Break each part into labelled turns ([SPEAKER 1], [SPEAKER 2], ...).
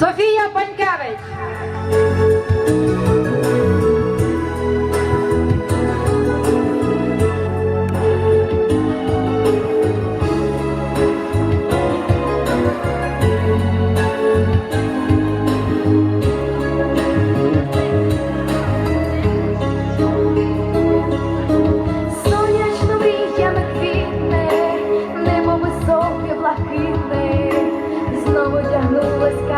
[SPEAKER 1] Софія Панькевич.
[SPEAKER 2] Знову тягнулась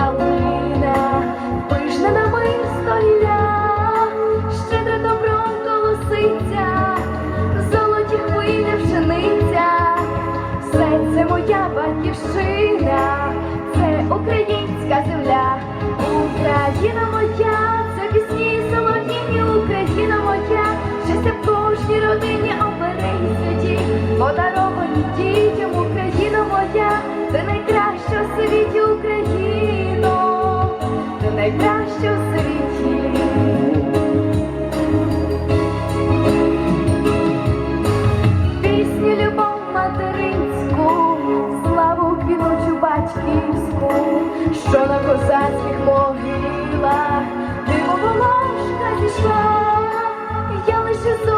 [SPEAKER 2] ти найкраща у світі Україно, ти найкраща у світі. Пісню любов материнську, славу квіночу батьківську, що на козацьких могилах диво волошка зійшла, я лише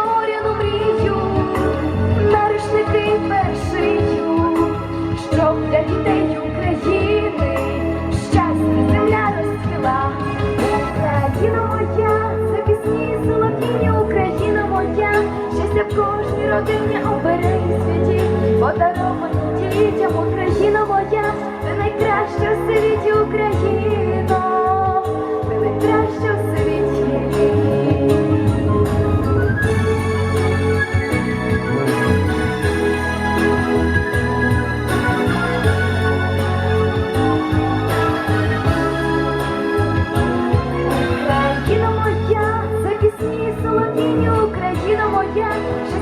[SPEAKER 2] в кожній родині обереги святі, подаровані дітям,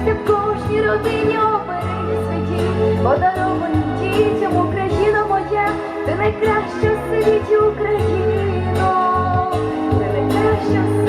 [SPEAKER 2] щастя в кожній родині обереги святі, подаровані дітям, Україна моя, ти найкраща в світі Україно, ти найкраща в